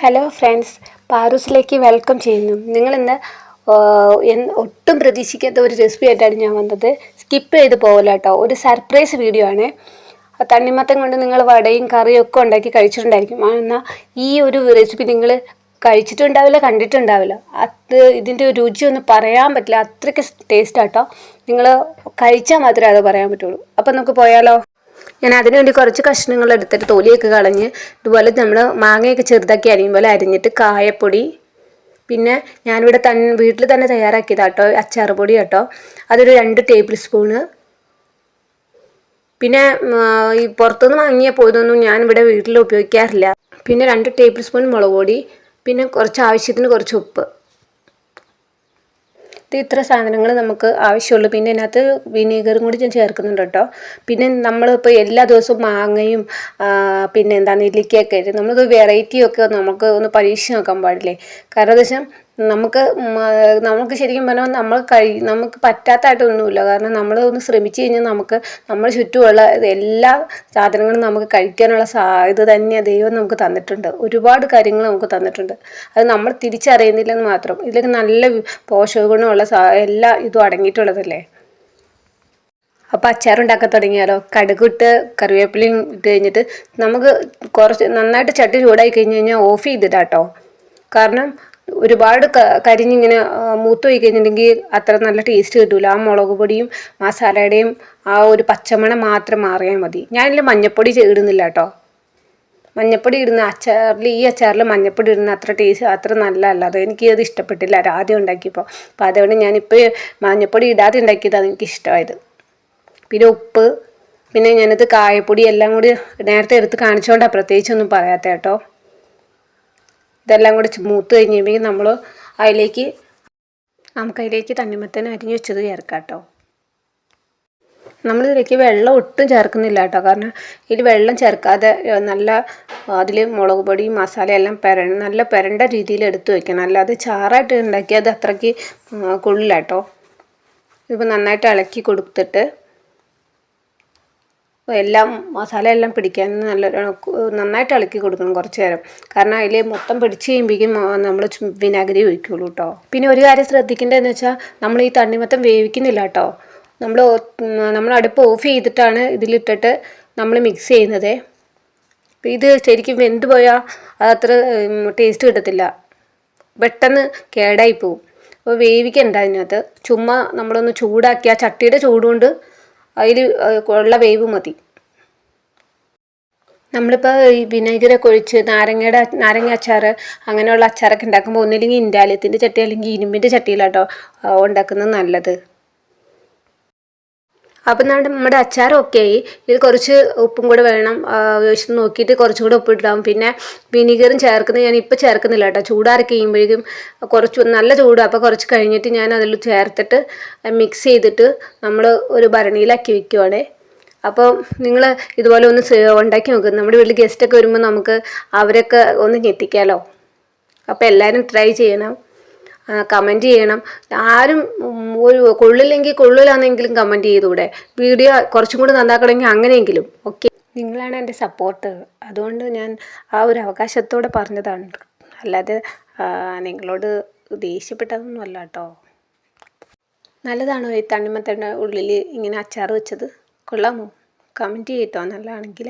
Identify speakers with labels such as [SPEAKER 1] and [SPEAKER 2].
[SPEAKER 1] Hello friends പാറൂസിലേക്ക് welcome ചെയ്യുന്നു. നിങ്ങളിന്ന് ഒട്ടും പ്രതീക്ഷിക്കാത്ത ഒരു റെസിപ്പി ആയിട്ടാണ് ഞാൻ വന്നത്. സ്കിപ്പ് ചെയ്ത് പോകില്ല കേട്ടോ ഒരു സർപ്രൈസ് വീഡിയോ ആണ്. തണ്ണിമത്തം കൊണ്ട് നിങ്ങൾ വടയും കറിയും ഒക്കെ ഉണ്ടാക്കി കഴിച്ചിട്ടുണ്ടായിരിക്കും. എന്നാൽ ഈ ഒരു റെസിപ്പി നിങ്ങൾ കഴിച്ചിട്ടുണ്ടാവില്ല കണ്ടിട്ടുണ്ടാവില്ല. അത് ഇതിന്റെ രുചി ഒന്നും പറയാൻ പറ്റില്ല. അത്രയ്ക്ക് ടേസ്റ്റ് ആട്ടോ നിങ്ങൾ കഴിച്ചാൽ മാത്രമേ അത് പറയാൻ പറ്റുള്ളൂ. അപ്പം നമുക്ക് പോയാലോ? ഞാൻ അതിനു വേണ്ടി കുറച്ച് കഷ്ണങ്ങൾ എടുത്തിട്ട് തൊലിയൊക്കെ കളഞ്ഞ് ഇതുപോലെ നമ്മൾ മാങ്ങയൊക്കെ ചെറുതാക്കി അരിയുമ്പോൾ അരിഞ്ഞിട്ട് കായപ്പൊടി. പിന്നെ ഞാനിവിടെ തന്നെ വീട്ടിൽ തന്നെ തയ്യാറാക്കിയതാട്ടോ അച്ചാർ പൊടി കേട്ടോ. അതൊരു രണ്ട് ടേബിൾ സ്പൂണ്. പിന്നെ ഈ പുറത്തുനിന്ന് വാങ്ങിയ പോയതൊന്നും ഞാനിവിടെ വീട്ടിൽ ഉപയോഗിക്കാറില്ല. പിന്നെ രണ്ട് ടേബിൾ സ്പൂൺ മുളക് പൊടി. പിന്നെ കുറച്ച് ആവശ്യത്തിന് കുറച്ച് ഉപ്പ്. ഇത് ഇത്ര സാധനങ്ങൾ നമുക്ക് ആവശ്യമുള്ളൂ. പിന്നെ ഇതിനകത്ത് വിനീഗറും കൂടി ഞാൻ ചേർക്കുന്നുണ്ട് കേട്ടോ. പിന്നെ നമ്മളിപ്പോൾ എല്ലാ ദിവസവും മാങ്ങയും പിന്നെ എന്താ നെല്ലിക്കയൊക്കെ നമ്മൾക്ക് വെറൈറ്റി ഒക്കെ നമുക്ക് ഒന്ന് പരീക്ഷിച്ച് നോക്കാൻ പാടില്ലേ? കാരണം എന്താ വെച്ചാൽ നമുക്ക് നമുക്ക് ശരിക്കും പറഞ്ഞാൽ നമ്മൾ കഴി നമുക്ക് പറ്റാത്തതായിട്ടൊന്നുമില്ല കാരണം നമ്മൾ ഒന്ന് ശ്രമിച്ചു കഴിഞ്ഞാൽ നമുക്ക് നമ്മുടെ ചുറ്റുമുള്ള എല്ലാ സാധനങ്ങളും നമുക്ക് കഴിക്കാനുള്ള സാ ഇത് തന്നെ ദൈവം നമുക്ക് തന്നിട്ടുണ്ട്. ഒരുപാട് കാര്യങ്ങൾ നമുക്ക് തന്നിട്ടുണ്ട്. അത് നമ്മൾ തിരിച്ചറിയുന്നില്ലെന്ന് മാത്രം. ഇതിലൊക്കെ നല്ല പോഷകഗുണമുള്ള പോഷക ഗുണമുള്ള എല്ലാ ഇതും അടങ്ങിയിട്ടുള്ളതല്ലേ? അപ്പോൾ അച്ചാറുണ്ടാക്കാൻ തുടങ്ങിയാലോ? കടുകിട്ട് കറിവേപ്പിലയും ഇട്ട് കഴിഞ്ഞിട്ട് നമുക്ക് കുറച്ച് നന്നായിട്ട് ചട്ടി ചൂടായി കഴിഞ്ഞ് കഴിഞ്ഞാൽ ഓഫ് ചെയ്തിടാട്ടോ. കാരണം ഒരുപാട് കരിഞ്ഞിങ്ങനെ മൂത്ത് പോയി കഴിഞ്ഞിട്ടുണ്ടെങ്കിൽ അത്ര നല്ല ടേസ്റ്റ് കിട്ടില്ല ആ മുളക് പൊടിയും മസാലയുടെയും ആ ഒരു പച്ചമണം മാത്രം മാറിയാൽ മതി. ഞാനിതിൽ മഞ്ഞപ്പൊടി ഇടുന്നില്ല കേട്ടോ മഞ്ഞപ്പൊടി ഇടുന്ന അച്ചാറിൽ ഈ അച്ചാറിൽ മഞ്ഞപ്പൊടി ഇടുന്ന അത്ര ടേസ്റ്റ് അത്ര നല്ലതല്ല. അത് എനിക്ക് അത് ഇഷ്ടപ്പെട്ടില്ല ആദ്യം ഉണ്ടാക്കിയപ്പോൾ അപ്പോൾ അതുകൊണ്ട് ഞാനിപ്പോൾ മഞ്ഞപ്പൊടി ഇടാതെ ഉണ്ടാക്കിയത് എനിക്ക് ഇഷ്ടമായത്. പിന്നെ ഉപ്പ് പിന്നെ ഞാനത് കായപ്പൊടി എല്ലാം കൂടി നേരത്തെ എടുത്ത് കാണിച്ചുകൊണ്ടാണ് പ്രത്യേകിച്ചൊന്നും പറയാത്ത കേട്ടോ ഇതെല്ലാം കൂടി മൂത്ത് കഴിഞ്ഞ് കഴിയുമ്പോൾ നമ്മൾ അതിലേക്ക് നമുക്ക് അതിലേക്ക് തണ്ണിമത്തന് അരിഞ്ഞ് വെച്ചത് ചേർക്കാം കേട്ടോ നമ്മളിതിലേക്ക് വെള്ളം ഒട്ടും ചേർക്കുന്നില്ല കേട്ടോ. കാരണം ഇതിൽ വെള്ളം ചേർക്കാതെ നല്ല അതിൽ മുളക് പൊടി മസാല എല്ലാം പെര നല്ല പെരണ്ട രീതിയിൽ എടുത്ത് വയ്ക്കണം അല്ലാതെ ചാറായിട്ട് ഉണ്ടാക്കിയാൽ അത് അത്രയ്ക്ക് കൊള്ളില്ല കേട്ടോ. ഇതിപ്പോൾ നന്നായിട്ട് ഇളക്കി കൊടുത്തിട്ട് എല്ലാം മസാല എല്ലാം പിടിക്കാൻ നല്ല നന്നായിട്ട് ഇളക്കി കൊടുക്കണം കുറച്ച് നേരം. കാരണം അതിൽ മൊത്തം പിടിച്ച് കഴിയുമ്പോഴേക്കും നമ്മൾ വിനാഗിരി ഒഴിക്കുള്ളൂ കേട്ടോ പിന്നെ ഒരു കാര്യം ശ്രദ്ധിക്കേണ്ടതെന്ന് വെച്ചാൽ നമ്മൾ ഈ തണ്ണിമത്തം വേവിക്കുന്നില്ല കേട്ടോ നമ്മൾ നമ്മൾ അടുപ്പ് ഓഫ് ചെയ്തിട്ടാണ് ഇതിലിട്ടിട്ട് നമ്മൾ മിക്സ് ചെയ്യുന്നത്. ഇത് ശരിക്കും വെന്ത് പോയാൽ അതത്ര ടേസ്റ്റ് കിട്ടത്തില്ല. പെട്ടെന്ന് കേടായി പോവും. അപ്പോൾ വേവിക്കണ്ട അതിനകത്ത്. ചുമ്മാ നമ്മളൊന്ന് ചൂടാക്കി ആ ചട്ടിയുടെ ചൂടുകൊണ്ട് അതിൽ ഉള്ള വേവ് മതി. നമ്മളിപ്പോൾ ഈ വിനെഗറൊക്കെ ഒഴിച്ച് നാരങ്ങയുടെ നാരങ്ങ അച്ചാർ അങ്ങനെയുള്ള അച്ചാറൊക്കെ ഉണ്ടാക്കുമ്പോൾ ഒന്നില്ലെങ്കിൽ ഇൻഡാലിയത്തിന്റെ ചട്ടി അല്ലെങ്കിൽ ഇരുമ്പിന്റെ ചട്ടിയിലാട്ടോ ഉണ്ടാക്കുന്നത് നല്ലത്. അപ്പം നമ്മുടെ അച്ചാർ ഓക്കെ ആയി. ഇതിൽ കുറച്ച് ഉപ്പും കൂടെ വേണം. ആവശ്യം നോക്കിയിട്ട് കുറച്ചും കൂടെ ഉപ്പിട്ടാവും പിന്നെ വിനീഗറും ചേർക്കുന്നത് ഞാൻ ഇപ്പോൾ ചേർക്കുന്നില്ല കേട്ടോ. ചൂടാറി കഴിയുമ്പോഴേക്കും കുറച്ച് നല്ല ചൂട്. അപ്പോൾ കുറച്ച് കഴിഞ്ഞിട്ട് ഞാൻ അതിൽ ചേർത്തിട്ട് മിക്സ് ചെയ്തിട്ട് നമ്മൾ ഒരു ഭരണിയിലാക്കി വെക്കുവാണേ. അപ്പോൾ നിങ്ങൾ ഇതുപോലെ ഒന്ന് ഉണ്ടാക്കി നോക്കുക നമ്മുടെ വീട്ടിൽ ഗസ്റ്റൊക്കെ വരുമ്പോൾ നമുക്ക് അവരൊക്കെ ഒന്ന് ഞെത്തിക്കാമല്ലോ അപ്പോൾ എല്ലാവരും ട്രൈ ചെയ്യണം. കമന്റ് ചെയ്യണം. ആരും ഒരു കൊള്ളില്ലെങ്കിൽ കൊള്ളില്ലാന്നെങ്കിലും കമന്റ് ചെയ്തുകൂടെ വീഡിയോ കുറച്ചും കൂടി നന്നാക്കണമെങ്കിൽ അങ്ങനെയെങ്കിലും. ഓക്കെ നിങ്ങളാണ് എന്റെ സപ്പോർട്ട് അതുകൊണ്ട് ഞാൻ ആ ഒരു അവകാശത്തോടെ പറഞ്ഞതാണ്. അല്ലാതെ നിങ്ങളോട് ദേഷ്യപ്പെട്ടതൊന്നും അല്ല കേട്ടോ. നല്ലതാണോ ഈ തണ്ണിമത്തന്റെ ഉള്ളിൽ ഇങ്ങനെ അച്ചാർ വെച്ചത്? കൊള്ളാമോ? കമന്റ് ചെയ്യട്ടോ. നല്ലതാണെങ്കിൽ.